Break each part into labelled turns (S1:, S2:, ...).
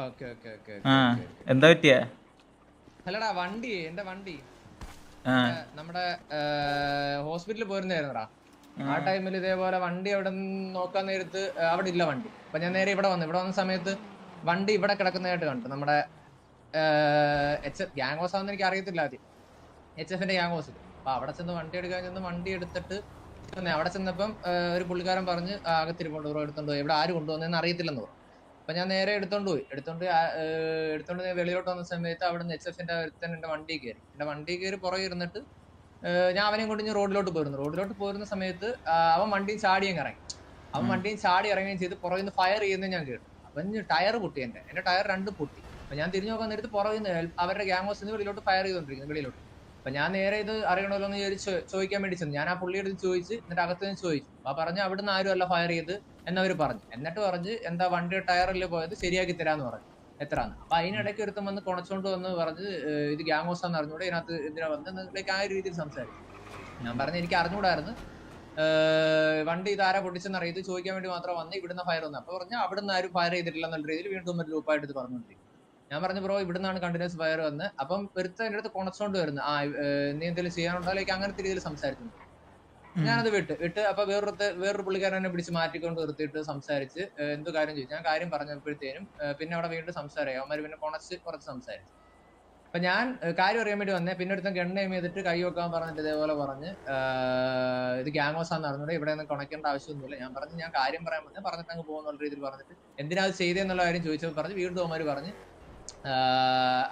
S1: ആ എന്താ പറ്റിയ?
S2: അല്ലടാ വണ്ടി എന്റെ വണ്ടി? നമ്മുടെ ഹോസ്പിറ്റലിൽ പോയിരുന്നായിരുന്നടാ. ആ. ടൈമിൽ ഇതേപോലെ വണ്ടി അവിടെ നോക്കാൻ നേരത്ത് അവിടെ ഇല്ല വണ്ടി. അപ്പൊ ഞാൻ നേരെ ഇവിടെ വന്നു. ഇവിടെ വന്ന സമയത്ത് വണ്ടി ഇവിടെ കിടക്കുന്നതായിട്ട് കണ്ടു. നമ്മുടെ എച്ച് ഗ്യാങ് ഹോസ് ആണെന്ന് എനിക്ക് അറിയത്തില്ല ആദ്യം. എച്ച് എഫിന്റെ ഗ്യാങ് ഹോസ് അപ്പൊ അവിടെ ചെന്ന് വണ്ടി എടുക്കാൻ ചെന്ന് വണ്ടി എടുത്തിട്ട്. അവിടെ ചെന്നപ്പം ഒരു പുള്ളിക്കാരൻ പറഞ്ഞ് അകത്തിരി ബ്രോ എടുത്തോണ്ട് പോയി. ഇവിടെ ആര് കൊണ്ടുവന്നെന്ന് അറിയത്തില്ലെന്ന് പറഞ്ഞു. അപ്പൊ ഞാൻ നേരെ എടുത്തോണ്ട് പോയി. എടുത്തോണ്ട് എടുത്തോണ്ട് വെളിയിലോട്ട് വന്ന സമയത്ത് അവിടെ നിന്ന് എച്ച് എഫിന്റെ ഒരുത്തൻ എന്റെ വണ്ടി കയറി. എന്റെ വണ്ടി കയറി പുറകെ ഇരുന്നിട്ട് ഞാൻ അവനെയും കൊണ്ട് ഞാൻ റോഡിലോട്ട് പോയിരുന്നു. റോഡിലോട്ട് പോരുന്ന സമയത്ത് അവൻ വണ്ടിയും ചാടി അങ്ങ് ഇറങ്ങി. അവൻ വണ്ടിയും ചാടി ഇറങ്ങുകയും ചെയ്ത് പുറകിൽ നിന്ന് ഫയർ ചെയ്യുന്നത് ഞാൻ കേട്ടു. അവൻ ടയർ പൊട്ടി എന്റെ എന്റെ ടയർ രണ്ട് പൊട്ടി. അപ്പൊ ഞാൻ തിരിഞ്ഞു നോക്കാൻ നേരത്ത് പുറകിൽ നിന്ന് അവരുടെ ഗ്യാങ് ഹൗസിൽ നിന്ന് വെളിയിലോട്ട് ഫയർ ചെയ്തോണ്ടിരിക്കുന്നു വെളിയിലോട്ട്. അപ്പൊ ഞാൻ നേരെ ഇത് അറിയണമല്ലോ എന്ന് വിചാരിച്ച് ചോദിക്കാൻ വേണ്ടി ചെന്നു. ഞാൻ ആ പുള്ളിയെടുത്ത് ചോദിച്ച് എന്നിട്ട് അകത്ത് നിന്ന് ചോദിച്ചു. ആ പറഞ്ഞു അവിടുന്ന് ആരും അല്ല ഫയർ ചെയ്ത്. എന്നവര് പറഞ്ഞു. എന്നിട്ട് പറഞ്ഞ് എന്താ വണ്ടി ടയറിൽ പോയത്? ശരിയാക്കി തരാന്ന് പറഞ്ഞു. എത്രാന്ന്? അപ്പൊ അതിനിടയ്ക്ക് ഒരുത്തം വന്ന് കുണച്ചോണ്ട് വന്ന് പറഞ്ഞ് ഇത് ഗ്യാങ് ഹൗസ് ആണെന്ന് അറിഞ്ഞൂടെ? ഇതിനകത്ത് എന്തിനാ വന്ന്? ലൈക്ക് ആ ഒരു രീതിയിൽ സംസാരിച്ചു. ഞാൻ പറഞ്ഞു എനിക്ക് അറിഞ്ഞൂടായിരുന്നു. ഏഹ് വണ്ടി ഇതാരാ പൊട്ടിച്ചെന്ന് അറിയത് ചോദിക്കാൻ വേണ്ടി മാത്രം വന്ന് ഇവിടുന്ന് ഫയർ വന്നു. അപ്പൊ പറഞ്ഞു അവിടുന്ന് ആരും ഫയർ ചെയ്തിട്ടില്ല എന്നുള്ള രീതിയിൽ വീണ്ടും ഒരു ലൂപ്പായിട്ട് ഇത് പറഞ്ഞുകൊണ്ടിരിക്കും. ഞാൻ പറഞ്ഞു ബ്രോ ഇവിടുന്നാണ് കണ്ടിന്യൂസ് ഫയർ വന്ന്. അപ്പം ഒരുത്തൻ എന്റെ അടുത്ത് കുണച്ചോണ്ട് വരുന്നു. ആ നീ എന്തെങ്കിലും ചെയ്യാനുണ്ടോ? ലൈക്ക് അങ്ങനത്തെ രീതിയിൽ സംസാരിച്ചു. ഞാനത് വിട്ട് വിട്ട് അപ്പൊ വേറൊരു വേറൊരു പുള്ളിക്കാരനെ പിടിച്ച് മാറ്റിക്കൊണ്ട് നിർത്തിയിട്ട് സംസാരിച്ച് എന്തോ കാര്യം ചോദിച്ചു? ഞാൻ കാര്യം പറഞ്ഞപ്പോഴത്തേനും പിന്നെ അവിടെ വീണ്ടും സംസാരമായി അവന്മാര് പിന്നെ കൊണച്ച് കുറച്ച് സംസാരിച്ചു. അപ്പൊ ഞാൻ കാര്യം അറിയാൻ വേണ്ടി വന്നേ. പിന്നെ ഒരുത്തൻ ഗണ്ണ് എയിം ചെയ്തിട്ട് കൈ വെക്കാൻ പറഞ്ഞിട്ട് ഇതേപോലെ പറഞ്ഞ് ഇത് ഗ്യാങ് ഹൗസ് ആണെന്ന് അറിഞ്ഞൂടെ ഇവിടെ ഒന്നും കണക്കേണ്ട ആവശ്യമൊന്നുമില്ല. ഞാൻ പറഞ്ഞു ഞാൻ കാര്യം പറയാൻ വന്നേ. പറഞ്ഞിട്ട് അങ്ങ് പോകുന്നുള്ള രീതിയിൽ പറഞ്ഞിട്ട് എന്തിനാ അത് ചെയ്തേന്നുള്ള കാര്യം ചോദിച്ചപ്പോൾ പറഞ്ഞ് വീണ്ടും അവന്മാര് പറഞ്ഞ്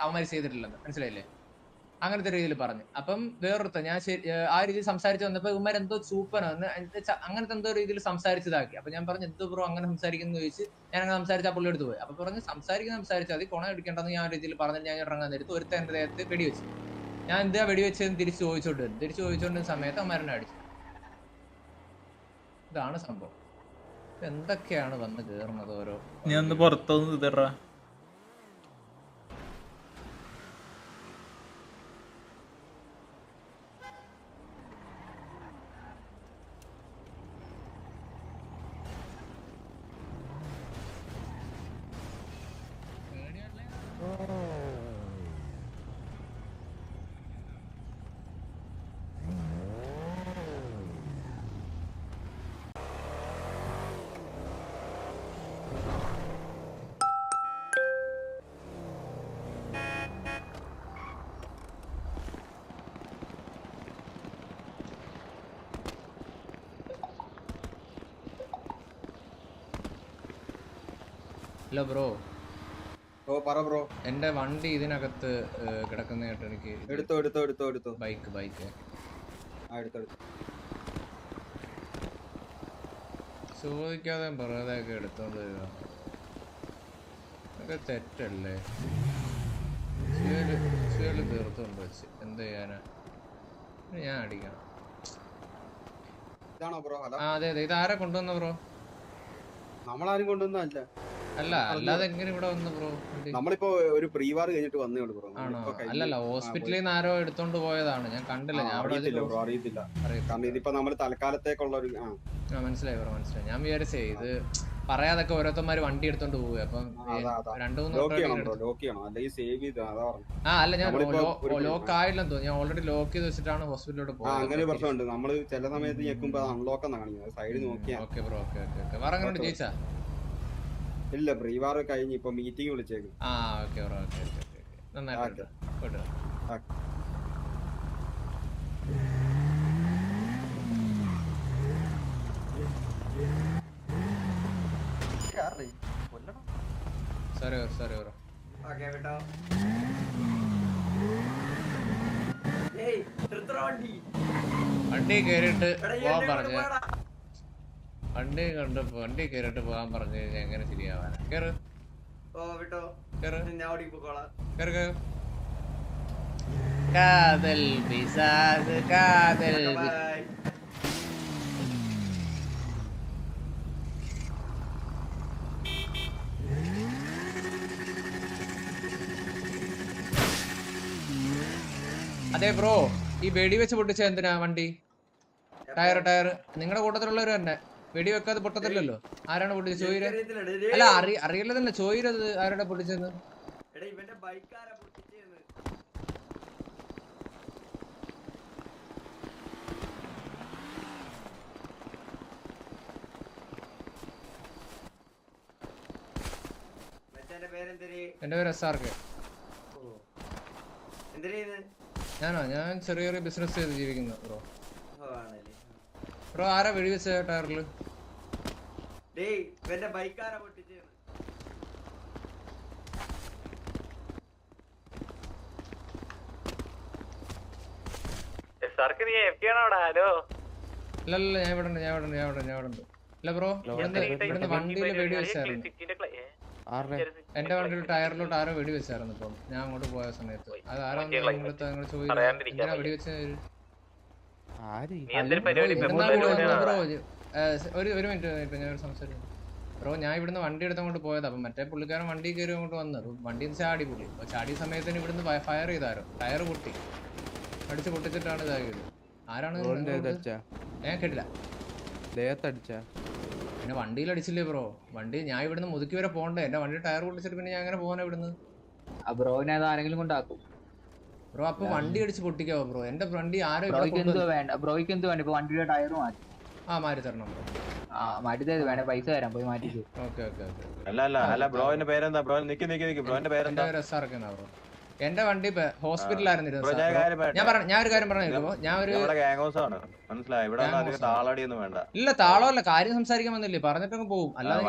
S2: അവന്മാർ ചെയ്തിട്ടില്ലെന്ന്. മനസ്സിലായില്ലേ? അങ്ങനത്തെ രീതിയിൽ പറഞ്ഞു. അപ്പം വേറൊരുത്ത ഞാൻ ശരി ആ രീതിയിൽ സംസാരിച്ചു വന്നപ്പോ ഇവന്മാർ എന്തോ സൂപ്പറാന്ന് അങ്ങനത്തെ എന്തോ രീതിയിൽ സംസാരിച്ചതാക്കി. അപ്പൊ ഞാൻ പറഞ്ഞു എന്തോ ബ്രോ അങ്ങനെ സംസാരിക്കുന്നു ചോദിച്ച് ഞാൻ അങ്ങനെ സംസാരിച്ച ആ പുള്ളി എടുത്ത് പോയി. അപ്പൊ പറഞ്ഞു സംസാരിക്കുന്ന സംസാരിച്ചാൽ മതി. കുണം എടുക്കേണ്ടെന്ന് ഞാൻ രീതിയിൽ പറഞ്ഞു ഞാൻ ഇറങ്ങാൻ നേരത്ത് ഒരുത്ത എന്റെ ദേഹത്ത് വെടിവെച്ചു. ഞാൻ എന്താ വെടിവെച്ചതെന്ന് തിരിച്ചു ചോദിച്ചോണ്ട് വരും തിരിച്ച് ചോദിച്ചോണ്ടിരുന്ന സമയത്ത് അമ്മരനെ അടിച്ചു. ഇതാണ് സംഭവം. എന്തൊക്കെയാണ് വന്ന് കേറുന്നത് ഓരോ
S1: ഞാൻ പുറത്തൊന്ന് ഇതറാ
S2: ഹലോ ബ്രോ.
S3: ഓ പറ ബ്രോ.
S2: എന്റെ വണ്ടി ഇതിനകത്ത് കിടക്കുന്ന കിടക്കുന്നതായിട്ട് എനിക്ക്.
S3: എടുത്തോ എടുത്തോ എടുത്തോ എടുത്തോ.
S2: Bike bike.
S3: ആ എടുത്തോ എടുത്തോ.
S2: ചോദിക്കാതെ പറയാതെയൊക്കെ എടുത്തോണ്ട് വരിക. അതൊക്കെ തെറ്റല്ലേ? സുഹേൽ തീർത്തോണ്ട് വെച്ച്. എന്ത് ചെയ്യാനാ? ഞാൻ അടിക്കണം.
S3: ഇതാണോ ബ്രോ
S2: ആ അതെ അതെ. ഇത് ആരാ കൊണ്ടുവന്ന ബ്രോ?
S3: നമ്മളാരും കൊണ്ടൊന്നല്ല
S2: അല്ല അല്ലാതെ എങ്ങനെ ഇവിടെ വന്നു ബ്രോ
S3: നമ്മളിപ്പോ ഒരു പ്രീവാർ കഴിഞ്ഞിട്ട് വന്നേ ഉള്ളൂ ബ്രോ
S2: ആണോ അല്ലല്ല ഹോസ്പിറ്റലിൽ നിന്ന് ആരോ എടുത്തോണ്ട് പോയതാണ്. ഞാൻ കണ്ടില്ല. ഞാൻ അവിടെ
S3: അറിയത്തില്ല ബ്രോ അറിയത്തില്ല. കാരണം ഇതിപ്പോ നമ്മൾ തൽക്കാലത്തേക്കുള്ള ഒരു ആ.
S2: ആ മനസ്സിലായി ബ്രോ മനസ്സിലായി. ഞാൻ വിചാരിച്ചേ ഇത് പറയാതൊക്കെ ഓരോരുത്തന്മാര് വണ്ടി എടുത്തോണ്ട് പോവുക അപ്പം. രണ്ടു മൂന്ന് ആ അല്ല ഞാൻ ലോക്ക് ആയില്ലെന്ന് തോന്നുന്നു. ഞാൻ ഓൾറെഡി ലോക്ക് ചെയ്ത് വെച്ചിട്ടാണ് ഹോസ്പിറ്റലിലോട്ട്
S3: ആ അങ്ങനെ ഒരു പ്രശ്നമുണ്ട്. നമ്മൾ ചില സമയത്ത് ഞെക്കുമ്പോ അൺലോക്ക് എന്നാ കാണിക്കുന്നത് സൈഡ് നോക്കിയാ.
S2: Okay bro okay okay okay വേറെ അങ്ങനെ ജയിച്ചാ?
S3: ഇല്ല പ്രീവാർ കഴിഞ്ഞ് ഇപ്പൊ മീറ്റിംഗ് വിളിച്ചേക്കും.
S2: ആ okay bro okay okay okay. നന്നായിട്ട് പോയിട്ട് വാ. സോറി സോറി ബ്രോ വണ്ടി. കയറിയിട്ട് പോവാൻ പറഞ്ഞ. വണ്ടി കണ്ട് വണ്ടി കയറിട്ട് പോകാൻ പറഞ്ഞു കഴിഞ്ഞാൽ എങ്ങനെ ശരിയാവാനാ? കേറ്. കേറ്. കേറ് കേറ്. കാതൽ പിസാസ് കാതൽ അതെ ബ്രോ ഈ വെടി വെച്ച് പൊട്ടിച്ച എന്തിനാ വണ്ടി? ടയർ ടയർ നിങ്ങളുടെ കൂട്ടത്തിലുള്ളവര് തന്നെ. വെടി വെക്കാതെ പൊട്ടത്തില്ലല്ലോ? ആരാണ് പൊട്ടിച്ചത്? ചോയിര? അല്ല അറി അറിയില്ല തന്നെ ചോയിരത് ആരാണ് പൊട്ടിച്ചത്? എന്റെ പേര് എസ് ആർ കെ. ഞാനോ? ഞാൻ ചെറിയ ചെറിയ ബിസിനസ് ചെയ്ത് ജീവിക്കുന്നു ബ്രോ ബ്രോ ആരാ വെടിവെച്ച ടയറിൽ
S3: ഡേയ് ഇവന്റെ ബൈക്കാരാ പൊട്ടിച്ചേന്ന്.
S4: സാർക്ക് നീ എഫ് ആണോ അവിടെ? ഹലോ?
S2: ഇല്ല ഞാൻ ഇവിടെ ഉണ്ട് ഞാൻ ഇവിടെ ഉണ്ട് ഞാൻ ഇവിടെ ഉണ്ട് ഞാൻ ഇവിടെ ഉണ്ട് ഇല്ല ബ്രോ ഇവിടുന്ന് ഇവിടുന്ന് വണ്ടിയിൽ വെടി വെച്ചായിരുന്നു. എന്റെ വണ്ടിയിൽ ടയറിലോട്ട് ആരോ വെടി വെച്ചായിരുന്നു ഇപ്പം. ഞാൻ അങ്ങോട്ട് പോയ സമയത്ത്. അത് ആരോ നിങ്ങളടുത്ത് നിങ്ങൾ ചോദിച്ചു വെടി ബ്രോ ഒരു ഒരു മിനിറ്റ് ഇപ്പൊ ഞാൻ ഒരു സംസാരിക്കുന്നു ബ്രോ ഞാൻ ഇവിടുന്ന് വണ്ടി എടുത്തങ്ങോട്ട് പോയത്. അപ്പം മറ്റേ പുള്ളിക്കാരൻ വണ്ടി കയറി അങ്ങോട്ട് വന്നു. വണ്ടി വണ്ടിയിൽ നിന്ന് ചാടി പുള്ളി അപ്പൊ ചാടിയ സമയത്തിന് ഇവിടുന്ന് ഫയർ ചെയ്താരോ? ടയർ പൊട്ടി. അടിച്ച് പൊട്ടിച്ചിട്ടാണ് ഇതായത്. ആരാണ്? ഞാൻ കേട്ടില്ല.
S5: ദേഹത്തടിച്ച?
S2: പിന്നെ വണ്ടിയിൽ അടിച്ചില്ലേ ബ്രോ? വണ്ടി ഞാൻ ഇവിടുന്ന് മുതുക്കി വരെ പോകണ്ടേ? എന്റെ വണ്ടി ടയർ പൊട്ടിച്ചിട്ട് പിന്നെ ഞാൻ അങ്ങനെ പോകാനാ ഇവിടുന്ന്?
S6: ബ്രോവിനെ അത് ആരെങ്കിലും കൊണ്ടാക്കും
S2: ബ്രോ അപ്പൊ വണ്ടി അടിച്ച് പൊട്ടിക്കാവോ ബ്രോ? എന്റെ വണ്ടി ആരോ ഇവിടെ
S6: ബ്രോയ്ക്ക് എന്തോ വേണ്ട. ബ്രോയ്ക്ക് എന്തോ വേണ്ട. ഇപ്പൊ വണ്ടിയുടെ ടയർ മാറ്റി.
S2: ആ മാറ്റി തരണം
S6: മാറ്റി പൈസ തരാം പോയി മാറ്റിട്ട്
S2: ഓക്കെ ഓക്കെ ഓക്കെ
S7: അല്ല അല്ല അല്ല ബ്രോന്റെ പേരെന്താ ബ്രോ നിക്ക് നിക്ക് നിക്ക് ബ്രോന്റെ
S2: എന്റെ
S7: പേരെന്താ
S2: ബ്രോ എന്റെ വണ്ടി ഹോസ്പിറ്റലായിരുന്നു
S7: ഞാൻ
S2: പറഞ്ഞ ഞാൻ ഒരു കാര്യം പറഞ്ഞു ഞാൻ ഒരു ഇല്ല താളമല്ല കാര്യം സംസാരിക്കാൻ വന്നില്ലേ പറഞ്ഞിട്ടങ്ങ് പോകും അല്ലാതെ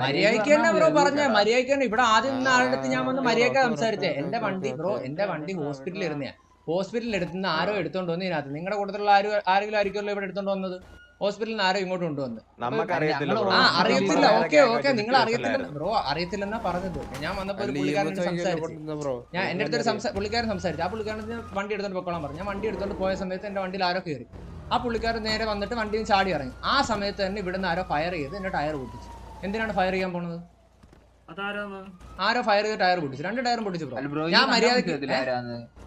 S7: മര്യാദയ്ക്ക്
S2: തന്നെ ബ്രോ പറഞ്ഞ മര്യാദയ്ക്ക് തന്നെ ഇവിടെ ആദ്യം ആളുടെ അടുത്ത് ഞാൻ വന്ന് മര്യാദയ്ക്ക് സംസാരിച്ചേ എന്റെ വണ്ടി ബ്രോ എന്റെ വണ്ടി ഹോസ്പിറ്റലിൽ ഇരുന്നയാ ഹോസ്പിറ്റലിൽ എടുത്തുനിന്ന് ആരോ എടുത്തോണ്ട് വന്നു ഇതിനകത്ത്. നിങ്ങളുടെ കൂട്ടത്തിലുള്ള ആരും ആരെങ്കിലും ആയിരിക്കുമല്ലോ ഇവിടെ എടുത്തോണ്ട് വന്നത്? ഹോസ്പിറ്റലിൽ നിന്ന് ആരോ ഇങ്ങോട്ട് കൊണ്ടുവന്ന്. ആ അറിയത്തില്ല. Okay okay. നിങ്ങൾ അറിയത്തില്ല ബ്രോ അറിയത്തില്ലെന്നാ പറഞ്ഞത്. ഞാൻ വന്നപ്പോ ഒരു പുള്ളിക്കാരൻ സംസാരിച്ചു. ഞാൻ എന്റെ അടുത്തൊരു സംസാ പുള്ളിക്കാരൻ സംസാരിച്ചു. ആ പുള്ളിക്കാരൻ വണ്ടി എടുത്തോണ്ട് പൊക്കോളാൻ പറഞ്ഞു. ഞാൻ വണ്ടി എടുത്തോണ്ട് പോയ സമയത്ത് എന്റെ വണ്ടിയിൽ ആരോ കയറി ആ പുള്ളിക്കാരൻ നേരെ വന്നിട്ട് വണ്ടിയിൽ ചാടി ഇറങ്ങി. ആ സമയത്ത് തന്നെ ഇവിടുന്ന് ആരോ ഫയർ ചെയ്ത് എന്റെ ടയർ പൊട്ടിച്ചു എന്തിനാണ് ഫയർ ചെയ്യാൻ പോണത്? ആരോ ഫയർ ചെയ്ത് ടയർ പൊട്ടിച്ചു. രണ്ട് ടയറും പൊട്ടിച്ചു ബ്രോ ഞാൻ മര്യാദയ്ക്ക്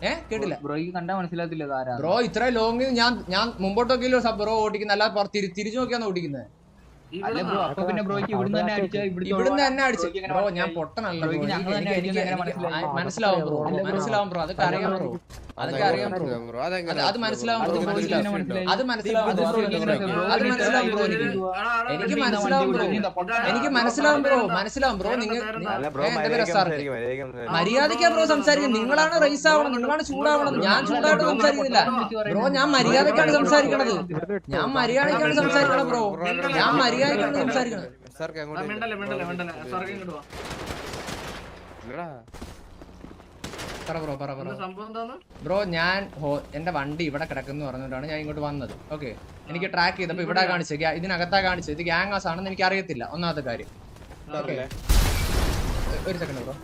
S2: ഏ? കേട്ടില്ല.
S6: ബ്രോയ്ക്ക് കണ്ടാ മനസ്സിലാത്തില്ല
S2: ബ്രോ ഇത്ര ലോങ് ഞാൻ ഞാൻ മുമ്പോട്ടൊക്കെയല്ലോ ബ്രോ ഓടിക്കുന്ന അല്ല തിരിച്ചു നോക്കിയാണ് ഓടിക്കുന്നത്?
S6: അല്ല ബ്രോ അപ്പൊ പിന്നെ ബ്രോയ്ക്ക് ഇവിടുന്ന് തന്നെ അടിച്ചാ
S2: ഇവിടുന്ന് തന്നെ അടിച്ചു.
S6: ബ്രോയ്ക്ക് എങ്ങനെ
S2: ബ്രോ ഞാൻ? പൊട്ടനല്ല? മനസ്സിലാവും ബ്രോ മനസ്സിലാവും ബ്രോ അതൊക്കെ അറിയാം ബ്രോ അതൊക്കെ അറിയാം ബ്രോ? അത് മനസ്സിലാവും? ബ്രോ
S6: അത്
S2: മനസ്സിലാവും ബ്രോ? അത് മനസ്സിലാവും ബ്രോ. എനിക്ക് മനസ്സിലാവും ബ്രോ. എനിക്ക് മനസ്സിലാവും ബ്രോ. മനസ്സിലാവും ബ്രോ. നിങ്ങൾ
S7: മര്യാദയ്ക്ക്
S2: ബ്രോ സംസാരിക്കുന്നത് നിങ്ങളാണ് റൈസ് ആവണം? നിങ്ങളാണ് ചൂടാവണം. ഞാൻ ചൂടായിട്ട് സംസാരിക്കുന്നില്ല ബ്രോ ഞാൻ മര്യാദക്കാണ് സംസാരിക്കണത്. ഞാൻ മര്യാദക്കാണ് സംസാരിക്കണം ബ്രോ. ഞാൻ മര്യാദക്കാണ് സംസാരിക്കണത്.
S5: സാർക്ക് അങ്ങോട്ട്
S8: മിണ്ടല്ലേ മിണ്ടല്ലേ മിണ്ടല്ലേ. സാർക്ക് ഇങ്ങോട്ട് വാ.
S5: ഇല്ലടാ.
S2: പറ ബ്രോ പറ ബ്രോ ഞാൻ എന്റെ വണ്ടി ഇവിടെ കിടക്കുന്നു പറഞ്ഞിട്ടാണ് ഞാൻ ഇങ്ങോട്ട് വന്നത്. ഓക്കെ എനിക്ക് ട്രാക്ക് ചെയ്തപ്പോ ഇവിടെ കാണിച്ചത്. ഇതിനകത്താ കാണിച്ചത്. ഇത് ഗ്യാങ് ഹൗസ് ആണെന്ന് എനിക്ക് അറിയത്തില്ല. ഒന്നാമത്തെ കാര്യം. ഒരു സെക്കൻഡ് ബ്രോ.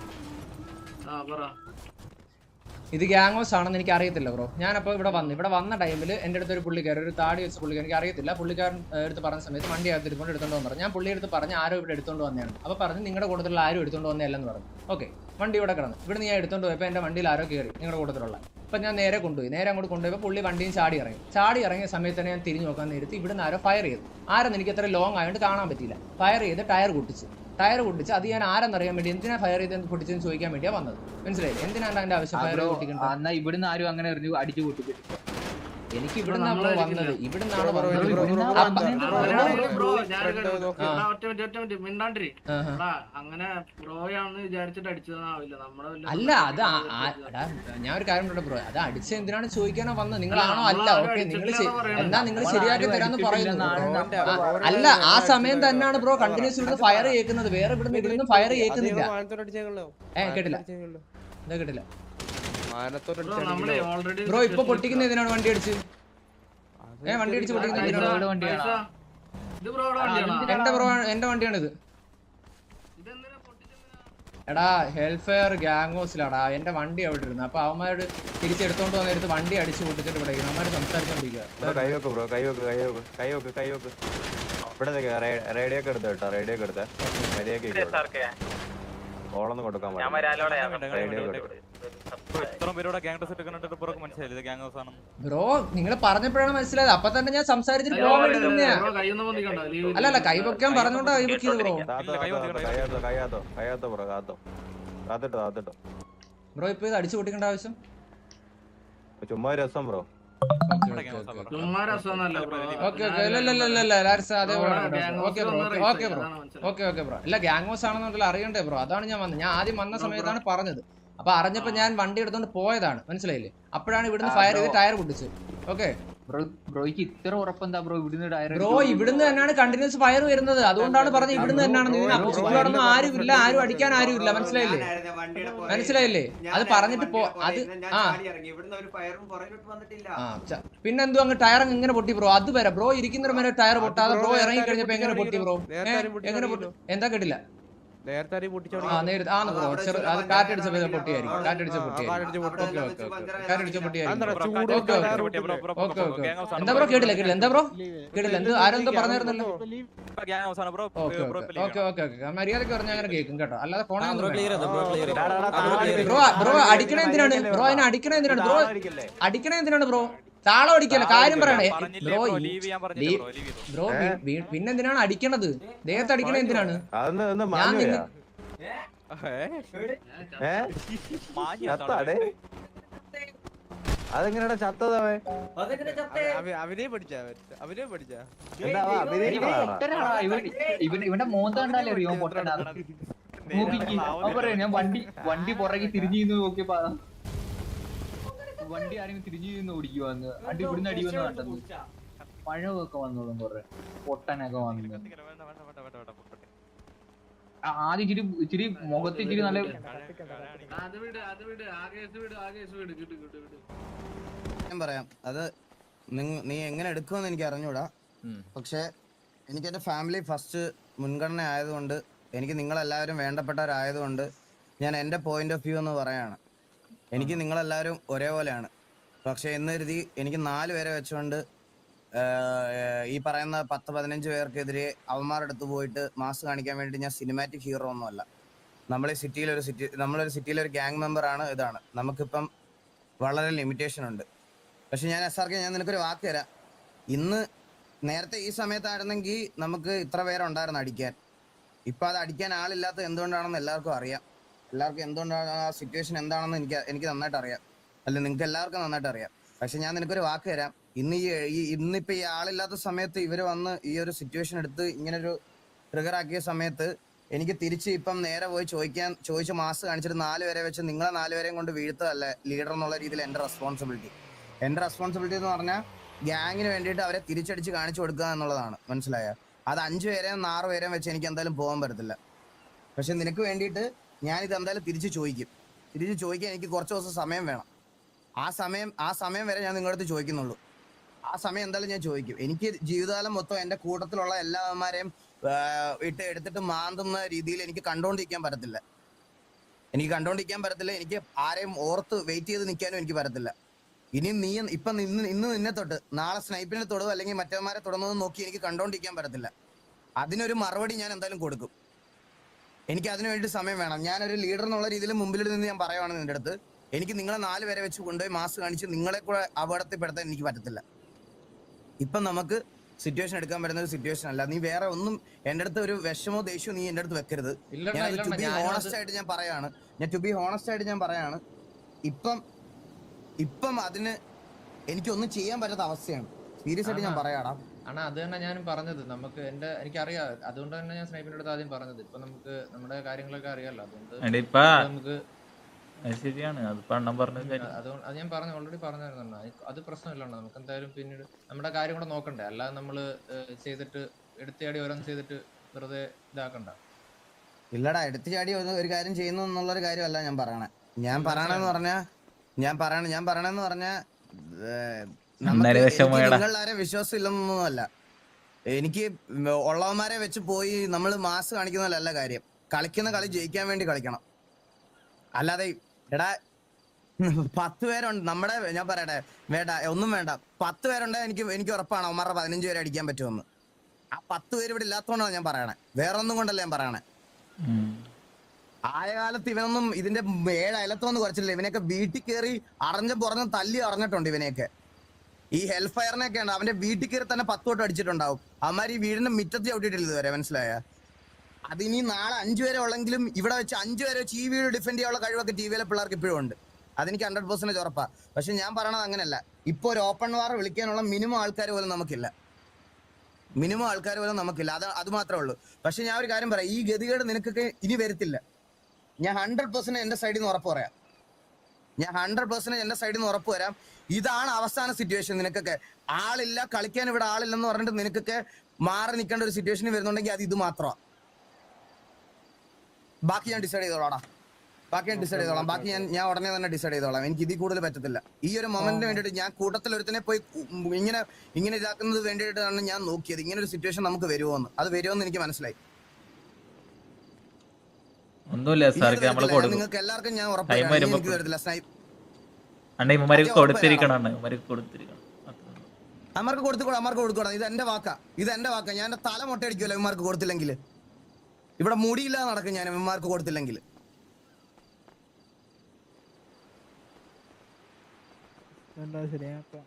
S2: ഇത് ഗ്യാങ് ഹൗസ് ആണെന്ന് എനിക്ക് അറിയത്തില്ല ബ്രോ. ഞാനപ്പോൾ ഇവിടെ വന്നു. ഇവിടെ വന്ന ടൈമിൽ എന്റെ അടുത്ത് ഒരു പുള്ളിക്കാരൻ ഒരു താടി വെച്ച പുള്ളിക്കാരൻ എനിക്ക് അറിയത്തില്ല. പുള്ളിക്കാരൻ എടുത്ത് പറഞ്ഞ സമയത്ത് വണ്ടി അകത്ത് എടുത്തോണ്ട് എടുത്തോണ്ട് വന്നു പറഞ്ഞു. ഞാൻ പുള്ളി എടുത്ത് പറഞ്ഞ് ആരും ഇവിടെ എടുത്തോണ്ട് വന്നതാണ്. അപ്പോൾ പറഞ്ഞു നിങ്ങളുടെ കൂട്ടത്തിലുള്ള ആരും എടുത്തോണ്ട് വന്നതല്ലെന്ന് പറഞ്ഞു. ഓക്കെ വണ്ടി ഇവിടെ കിടന്നു. ഇവിടെ ഞാൻ എടുത്തോണ്ട് പോയപ്പോൾ എന്റെ വണ്ടിയിൽ ആരോ കയറി നിങ്ങളുടെ കൂട്ടത്തിലുള്ള. അപ്പം ഞാൻ നേരെ കൊണ്ടുപോയി. നേരെ അങ്ങോട്ട് കൊണ്ടുപോയപ്പോൾ പുള്ളി വണ്ടിയും ചാടി ഇറങ്ങി. ചാടി ഇറങ്ങിയ സമയത്ത് തന്നെ ഞാൻ തിരിഞ്ഞു നോക്കാൻ നേരത്ത് ഇവിടുന്ന് ആരോ ഫയർ ചെയ്തു. ആരെന്ന് എനിക്ക് അത്ര ലോങ് ആയതുകൊണ്ട് കാണാൻ പറ്റിയില്ല. ഫയർ ചെയ്ത് ടയർ പൊട്ടിച്ച്. ടയർ പൊട്ടിച്ച് അത് ഞാൻ ആരെന്നറിയാൻ വേണ്ടി എന്തിനാ ഫയർ ചെയ്ത് പൊട്ടിച്ചെന്ന് ചോദിക്കാൻ വേണ്ടിയാണ് വന്നത്. മനസ്സിലായി എന്തിനാണ് അതിന്റെ ആവശ്യം ഫയർ
S6: പൊട്ടിക്കുന്നത്? ഇവിടുന്ന് ആരും അങ്ങനെ എറിഞ്ഞു അടിച്ചു പൊട്ടിച്ചു
S2: എനിക്ക് ഇവിടുന്നാണ് ബ്രോ വന്നത്. ഇവിടുന്നാണ്
S8: അങ്ങനെ ബ്രോയാണെന്ന് വിചാരിച്ചിട്ട് അടിച്ചതാവില്ല
S2: അല്ല അത് ഞാൻ ഒരു കാര്യം ബ്രോ. അത് അടിച്ച എന്തിനാണ് ചോദിക്കാനോ വന്നത്? നിങ്ങളാണോ അല്ല? ഓക്കെ നിങ്ങൾ
S8: എന്താ
S2: എന്നാ നിങ്ങൾ ശരിയാക്കി തരാന്ന് പറയുന്നു അല്ല ആ സമയം തന്നെയാണ് ബ്രോ കണ്ടിന്യൂസ് ഇവിടുന്ന് ഫയർ കേൾക്കുന്നത്? വേറെ ഇവിടുന്ന് ഇവിടുന്ന് ഫയർ കേൾക്കുന്നില്ല. ഏഹ് കേട്ടില്ല. എന്താ കേട്ടില്ല?
S8: ബ്രോ
S2: ഇപ്പൊ പൊട്ടിക്കുന്ന ഇതിനാണ് വണ്ടി അടിച്ച് ഏ വണ്ടി അടിച്ച് പൊട്ടിക്കുന്ന എന്റെ ബ്രോ എന്റെ വണ്ടിയാണിത്. എടാ ഹെൽഫെയർ ഗ്യാങ് ഹൗസിലാടാ എന്റെ വണ്ടി അവിടെ ഇരുന്നു. അപ്പൊ അവന്മാരോട് തിരിച്ചെടുത്തോണ്ട് വന്നിരുത്ത് വണ്ടി അടിച്ചു പൊട്ടിച്ചിട്ട് ഇവിടെ അവന്മാര് സംസാരിച്ചോണ്ടിരിക്കുക
S7: റേഡിയോ ഒക്കെ എടുത്ത കേട്ടോ റേഡിയോ ഒക്കെ എടുത്ത കോളൊന്നും കൊടുക്കാൻ റേഡിയോ ഒക്കെ
S2: ബ്രോ നിങ്ങൾ പറഞ്ഞപ്പോഴാണ് മനസ്സിലായത്. അപ്പൊ തന്നെ ഞാൻ സംസാരിച്ചിട്ട്
S8: ബ്രോ
S2: അല്ല അല്ല കൈ പൊക്കാൻ പറഞ്ഞോണ്ടാ കൈ പൊക്കിയത് ബ്രോ.
S7: ബ്രോ
S2: ഇപ്പൊ ഇത് അടിച്ചു പൊട്ടിക്കേണ്ട ആവശ്യം?
S7: ചുമ്മാ ഒരു രസം ബ്രോ.
S9: നമ്മുടെ ഗ്യാങ് ഹൗസ് ആണ്
S8: ബ്രോ.
S2: ഓക്കെ ഓക്കെ ഇല്ല ഇല്ല ഇല്ല ഇല്ല ലാരിസ് അതേപോലെ
S8: gang
S2: okay bro okay bro. Okay okay bro. ഇല്ല ഗ്യാങ് ഹൗസ് ആണെന്നുണ്ടല്ലോ അറിയണ്ടേ ബ്രോ. അതാണ് ഞാൻ വന്നത്. ഞാൻ ആദ്യം വന്ന സമയത്താണ് പറഞ്ഞത്. അപ്പൊ അറിഞ്ഞപ്പോ ഞാൻ വണ്ടി എടുത്തോണ്ട് പോയതാണ്. മനസ്സിലായില്ലേ? അപ്പോഴാണ് ഇവിടുന്ന് ഫയർ ചെയ്ത് ടയർ പൊട്ടിച്ചത്. ഓക്കെ
S6: ബ്രോയ്ക്ക് ഇത്ര ഉറപ്പെന്താ ബ്രോ ഇവിടുന്ന്
S2: ബ്രോ ഇവിടുന്ന് തന്നെയാണ് കണ്ടിന്യൂസ് ഫയർ വരുന്നത്. അതുകൊണ്ടാണ് പറഞ്ഞത് ഇവിടുന്ന് തന്നെയാണ് ചുറ്റുപാടൊന്നും ആരും ഇല്ല ആരും അടിക്കാൻ ആരും ഇല്ല. മനസ്സിലായില്ലേ? മനസ്സിലായില്ലേ? അത് പറഞ്ഞിട്ട് പോ അത് ആ. ആ എന്തോ പിന്നെന്തോ അങ്ങ് ടയർ എങ്ങനെ പൊട്ടി ബ്രോ അത് വരെ ബ്രോ ഇരിക്കുന്ന വരെ ടയർ പൊട്ടാതെ ബ്രോ ഇറങ്ങി കഴിഞ്ഞപ്പോ എങ്ങനെ പൊട്ടി ബ്രോ എങ്ങനെ പൊട്ടി? എന്താ കേട്ടില്ല.
S5: നേരത്തെ
S2: കാറ്റടിച്ച പൊട്ടിയായിരിക്കും.
S5: കാറ്റടിച്ച്
S2: പൊട്ടിയായിരിക്കും. എന്താ ബ്രോ കേട്ടില്ല കേട്ടില്ല. എന്താ ബ്രോ? കേട്ടില്ല. എന്ത് ആരെന്തോ പറഞ്ഞായിരുന്നല്ലോ
S9: ഹൗസ് ആണ് bro
S2: okay
S9: bro
S2: okay. Okay okay okay. മര്യാദയ്ക്ക് പറഞ്ഞാൽ അങ്ങനെ കേൾക്കും കേട്ടോ. അല്ലാതെ
S7: ടാടാ,
S2: ബ്രോ ബ്രോ അടിക്കണ എന്തിനാണ്? ബ്രോ അതിനെ അടിക്കണ എന്തിനാണ്? ബ്രോ അടിക്കണ എന്തിനാണ് ബ്രോ? താളം അടിക്കല്ലോ? കാര്യം പറയണേ. ബ്രോ
S9: ബ്രോ ലീവ് ചെയ്യാൻ പറഞ്ഞില്ലേ? ബ്രോ ലീവ്
S2: ബ്രോ വി- വി- പിന്നെന്തിനാണ് അടിക്കണത്? ദേഹത്ത് അടിക്കണത് എന്തിനാണ്? ഞാൻ നിന്നെ-
S7: അതെങ്ങനെയാ ചത്തതവൻ
S5: അവനെ പഠിച്ചാ അവനെ പഠിച്ചാ
S6: ഇവന്റെ മോന്ത കണ്ടാലേ അറിയോ പൊട്ടനാ ഞാൻ വണ്ടി വണ്ടി പുറകെ തിരിഞ്ഞു നോക്കിയപ്പോ. വണ്ടി ആരെങ്കിലും തിരിഞ്ഞു നിന്ന് ഓടിക്കുവാന്ന് അടി ഇവിടുന്ന് അടി വന്ന് കണ്ടത്. പഴവൊക്കെ വന്നോളും കൊറേ പൊട്ടനൊക്കെ വന്നു. ആദ്യം ഇച്ചിരി ഇച്ചിരി മുഖത്ത് ഇച്ചിരി നല്ല
S10: ഞാൻ പറയാം അത് നിങ്ങ- നീ എങ്ങനെ എടുക്കുമെന്ന് എനിക്ക് അറിഞ്ഞൂടാ.
S2: പക്ഷെ
S10: പക്ഷേ എനിക്ക് എന്റെ ഫാമിലി ഫസ്റ്റ് മുൻഗണന ആയതുകൊണ്ട് എനിക്ക് നിങ്ങളെല്ലാവരും വേണ്ടപ്പെട്ടവരായതുകൊണ്ട് ഞാൻ എന്റെ പോയിന്റ് ഓഫ് വ്യൂ എന്ന് പറയാണ്. എനിക്ക് നിങ്ങളെല്ലാവരും ഒരേപോലെയാണ്. പക്ഷെ എന്ന് കരുതി എനിക്ക് നാല് പേരെ വെച്ചുകൊണ്ട് ഈ പറയുന്ന പത്ത് പതിനഞ്ച് പേർക്കെതിരെ അവന്മാരുടെ അടുത്ത് പോയിട്ട് മാസ് കാണിക്കാൻ വേണ്ടി ഞാൻ സിനിമാറ്റിക് ഹീറോ ഒന്നുമല്ല. നമ്മളെ സിറ്റിയിൽ സിറ്റിയിലൊരു സിറ്റി നമ്മളൊരു സിറ്റിയിലൊരു ഗ്യാങ് മെമ്പറാണ് ഇതാണ്. നമുക്കിപ്പം വളരെ ലിമിറ്റേഷൻ ഉണ്ട് പക്ഷെ ഞാൻ എസ് ആർ കെ ഞാൻ നിനക്കൊരു വാക്ക് തരാം. ഇന്ന് നേരത്തെ ഈ സമയത്തായിരുന്നെങ്കിൽ നമുക്ക് ഇത്ര പേരുണ്ടായിരുന്നു അടിക്കാൻ. ഇപ്പൊ അത് അടിക്കാൻ ആളില്ലാത്ത എന്തുകൊണ്ടാണെന്ന് എല്ലാവർക്കും അറിയാം. എല്ലാവർക്കും എന്തുകൊണ്ടാണ് ആ സിറ്റുവേഷൻ എന്താണെന്ന് എനിക്ക് എനിക്ക് നന്നായിട്ട് അറിയാം. അല്ല നിങ്ങൾക്ക് എല്ലാവർക്കും നന്നായിട്ട് അറിയാം. പക്ഷെ ഞാൻ നിനക്കൊരു വാക്ക് തരാം. ഇന്ന് ഈ ഇന്നിപ്പോ ഈ ആളില്ലാത്ത സമയത്ത് ഇവർ വന്ന് ഈ ഒരു സിറ്റുവേഷൻ എടുത്ത് ഇങ്ങനൊരു ട്രിഗർ ആക്കിയ സമയത്ത് എനിക്ക് തിരിച്ച് ഇപ്പം നേരെ പോയി ചോദിക്കാൻ ചോദിച്ച് മാസ് കാണിച്ചിട്ട് നാല് വരെ വെച്ച് നിങ്ങളെ നാല് പേരെയും കൊണ്ട് വീഴ്ത്തതല്ലേ ലീഡർ എന്നുള്ള രീതിയിൽ എന്റെ റെസ്പോൺസിബിലിറ്റി എന്റെ റെസ്പോൺസിബിലിറ്റി എന്ന് പറഞ്ഞാൽ ഗ്യാങ്ങിന് വേണ്ടിയിട്ട് അവരെ തിരിച്ചടിച്ച് കാണിച്ചു കൊടുക്കുക എന്നുള്ളതാണ്. മനസ്സിലായ? അത് അഞ്ചു പേരെയും ആറ് പേരെയും വെച്ച് എനിക്ക് എന്തായാലും പോകാൻ പറ്റത്തില്ല. പക്ഷെ നിനക്ക് വേണ്ടിയിട്ട് ഞാൻ ഇത് എന്തായാലും തിരിച്ച് ചോദിക്കും. തിരിച്ച് ചോദിക്കാൻ എനിക്ക് കുറച്ച് ദിവസം സമയം വേണം. ആ സമയം ആ സമയം വരെ ഞാൻ നിങ്ങളുടെ അടുത്ത് ചോദിക്കുന്നുള്ളൂ. ആ സമയം എന്തായാലും ഞാൻ ചോദിക്കും. എനിക്ക് ജീവിതകാലം മൊത്തം എന്റെ കൂട്ടത്തിലുള്ള എല്ലാവന്മാരെയും ഇട്ട് എടുത്തിട്ട് മാന്തുന്ന രീതിയിൽ എനിക്ക് കണ്ടോണ്ടിരിക്കാൻ പറ്റത്തില്ല. എനിക്ക് കണ്ടോണ്ടിരിക്കാൻ പറ്റത്തില്ല. എനിക്ക് ആരെയും ഓർത്ത് വെയിറ്റ് ചെയ്ത് നിൽക്കാനും എനിക്ക് പറ്റത്തില്ല. ഇനി നീ ഇപ്പൊ ഇന്ന് ഇന്ന് നിന്നെ തൊട്ട് നാളെ സ്നൈപ്പിനെ തൊടും അല്ലെങ്കിൽ മറ്റവന്മാരെ തുടർന്നത് നോക്കി എനിക്ക് കണ്ടോണ്ടിരിക്കാൻ പറ്റത്തില്ല. അതിനൊരു മറുപടി ഞാൻ എന്തായാലും കൊടുക്കും. എനിക്ക് അതിനു വേണ്ടി സമയം വേണം. ഞാനൊരു ലീഡർ എന്നുള്ള രീതിയിൽ മുമ്പിൽ നിന്ന് ഞാൻ പറയുവാണ് നിന്റെ അടുത്ത്. എനിക്ക് നിങ്ങളെ നാല് പേരെ വെച്ച് കൊണ്ടുപോയി മാസ് കാണിച്ച് നിങ്ങളെ കൂടെ അപകടത്തിൽപ്പെടുത്താൻ എനിക്ക് പറ്റത്തില്ല. ഇപ്പം നമുക്ക് സിറ്റുവേഷൻ എടുക്കാൻ പറ്റുന്ന ഒരു സിറ്റുവേഷൻ അല്ല. നീ വേറെ ഒന്നും എന്റെ അടുത്ത് ഒരു വിഷമോ ദേഷ്യമോ നീ എന്റെ അടുത്ത് വെക്കരുത്. ഞാൻ ടു ബി ഹോണസ്റ്റ് ആയിട്ട് ഞാൻ പറയാണ് ഞാൻ ടു ബി ഹോണസ്റ്റ് ആയിട്ട് ഞാൻ പറയാണ് ഇപ്പം ഇപ്പം അതിന് എനിക്കൊന്നും ചെയ്യാൻ പറ്റാത്ത അവസ്ഥയാണ്. സീരിയസ് ആയിട്ട് ഞാൻ പറയാടാ
S2: അണ്ണാ അത് തന്നെ ഞാനും പറഞ്ഞത്. നമുക്ക് എന്റെ എനിക്കറിയാം അതുകൊണ്ട് തന്നെ ഞാൻ സ്നൈപ്പിന്റെ അടുത്ത് ആദ്യം പറഞ്ഞത്. ഇപ്പൊ നമുക്ക് നമ്മുടെ കാര്യങ്ങളൊക്കെ അറിയാലോ. അതുകൊണ്ട് നമുക്ക്
S1: അത് ശരിയാണ്. അണ്ണൻ
S2: അത് ഞാൻ പറഞ്ഞു ഓൾറെഡി പറഞ്ഞായിരുന്നു. അത് പ്രശ്നമില്ലാണ്ട് നമുക്ക് എന്തായാലും പിന്നീട് നമ്മുടെ കാര്യം കൂടെ നോക്കണ്ടേ. അല്ലാതെ നമ്മൾ ചെയ്തിട്ട് എടുത്തയാടി ഓരോന്ന് ചെയ്തിട്ട് വെറുതെ ഇതാക്കണ്ട.
S10: ഇല്ലടാ എടുത്തു ചാടി ഒരു ഒരു കാര്യം ചെയ്യുന്നു എന്നുള്ളൊരു കാര്യമല്ല ഞാൻ പറയണേ. ഞാൻ പറയണെന്ന് പറഞ്ഞാ ഞാൻ പറയണ ഞാൻ പറയണെന്ന് പറഞ്ഞാ
S1: അന്നേരം
S10: എനിക്ക് ഉള്ളവന്മാരെ വെച്ച് പോയി നമ്മൾ മാസ് കാണിക്കുന്നതല്ല കാര്യം. കളിക്കുന്ന കളി ജയിക്കാൻ വേണ്ടി കളിക്കണം. അല്ലാതെ എടാ പത്ത് പേരുണ്ട്. നമ്മുടെ ഞാൻ പറയട്ടെ വേണ്ട ഒന്നും വേണ്ട. പത്ത് പേരുണ്ട് എനിക്ക് എനിക്ക് ഉറപ്പാണ് അവന്മാരുടെ പതിനഞ്ച് പേരെ അടിക്കാൻ പറ്റുമെന്ന്. ആ പത്ത് പേര് ഇവിടെ ഇല്ലാത്തതുകൊണ്ടാണ് ഞാൻ പറയണേ. വേറെ ഒന്നും കൊണ്ടല്ല ഞാൻ പറയണേ. ആയ കാലത്ത് ഇവനൊന്നും ഇതിന്റെ ഏഴ് അയലത്തൊന്നും കുറച്ചില്ല ഇവനെയൊക്കെ വീട്ടിൽ കയറി അറിഞ്ഞ പുറഞ്ഞ് തല്ലി അറിഞ്ഞിട്ടുണ്ട് ഇവനെയൊക്കെ. ഈ ഹെൽഫ് ഫയറിനൊക്കെ ഉണ്ട്. അവന്റെ വീട്ടിൽ കയറി തന്നെ പത്ത് തൊട്ട് അടിച്ചിട്ടുണ്ടാവും. അവന്മാർ ഈ വീടിന്റെ മിറ്റത്ത് ചവിട്ടിയിട്ടില്ല ഇതുവരെ? മനസ്സിലായ? അതിനി നാളെ അഞ്ചു വരെ ഉള്ളെങ്കിലും ഇവിടെ വെച്ച് അഞ്ചു വരെ വെച്ച് ഈ വീട് ഡിഫെൻഡ് ചെയ്യാനുള്ള കഴിവൊക്കെ ടി വിയിലെ പിള്ളേർക്ക് ഇപ്പോഴും ഉണ്ട്. അതെനിക്ക് ഹൺഡ്രഡ് പെർസെന്റേജ് ഉറപ്പാ. പക്ഷെ ഞാൻ പറയണത് അങ്ങനെയല്ല. ഇപ്പൊ ഒരു ഓപ്പൺ വാർ വിളിക്കാനുള്ള മിനിമം ആൾക്കാർ പോലും നമുക്കില്ല. മിനിമം ആൾക്കാർ പോലും നമുക്കില്ല. അത് അത് മാത്രമേ ഉള്ളൂ. പക്ഷെ ഞാൻ ഒരു കാര്യം പറയാം. ഈ ഗതികേട് നിനക്കൊക്കെ ഇനി വരത്തില്ല. ഞാൻ ഹൺഡ്രഡ് പെർസെന്റ് എന്റെ സൈഡിൽ നിന്ന് ഉറപ്പ് പറയാം. ഞാൻ ഹൺഡ്രഡ് പെർസെന്റ് എന്റെ സൈഡിൽ നിന്ന് ഉറപ്പ് വരാം. ഇതാണ് അവസാന സിറ്റുവേഷൻ നിനക്കൊക്കെ. ആളില്ല കളിക്കാൻ ഇവിടെ ആളില്ലെന്ന് പറഞ്ഞിട്ട് നിനക്കൊക്കെ മാറി നിൽക്കേണ്ട ഒരു സിറ്റുവേഷൻ വരുന്നുണ്ടെങ്കിൽ അത് ഇത് മാത്രമാണ് ബാക്കി ഞാൻ ഡിസൈഡ് ചെയ്തോളാം ബാക്കി ഞാൻ ഡിസൈഡ് ചെയ്തോളാം. ബാക്കി ഞാൻ ഞാൻ ഉടനെ തന്നെ ഡിസൈഡ് ചെയ്തോളാം. എനിക്ക് ഇതിൽ കൂടുതൽ പറ്റത്തില്ല. ഈ ഒരു മൊമെന്റിന് വേണ്ടിയിട്ട് ഞാൻ കൂട്ടത്തിൽ ഒരുത്തിനെ പോയി ഇങ്ങനെ ഇങ്ങനെ ഇതാക്കുന്നത് വേണ്ടിയിട്ടാണ് ഞാൻ നോക്കിയത്. ഇങ്ങനെ ഒരു സിറ്റുവേഷൻ നമുക്ക് വരുമോ എന്ന് അത് വരുമോ എന്ന് എനിക്ക് മനസ്സിലായി.
S1: ഒന്നുമില്ല സാർ
S10: നമ്മൾ.
S1: കൊടുക്കും. വരുമ്പോ അണ്ണ ഇമ്മമാർക്ക് കൊടുത്തിരിക്കണം അണ്ണ ഇമ്മമാർക്ക് കൊടുത്തിരിക്കണം.
S10: അമ്മർക്ക് കൊടുത്തുകൂടാ അമ്മർക്ക് കൊടുക്കണം ഇത് എന്റെ വാക്കാ. ഇത് എന്റെ വാക്കാ. ഞാൻ തല മുട്ടയടിക്കുമല്ലോ ഇവന്മാർക്ക് കൊടുത്തില്ലെങ്കിൽ. ഇവിടെ മുടിയില്ലാതെ നടക്കും ഞാൻ ഇവന്മാർക്ക് കൊടുത്തില്ലെങ്കിൽ.
S5: ശരിയാക്കാം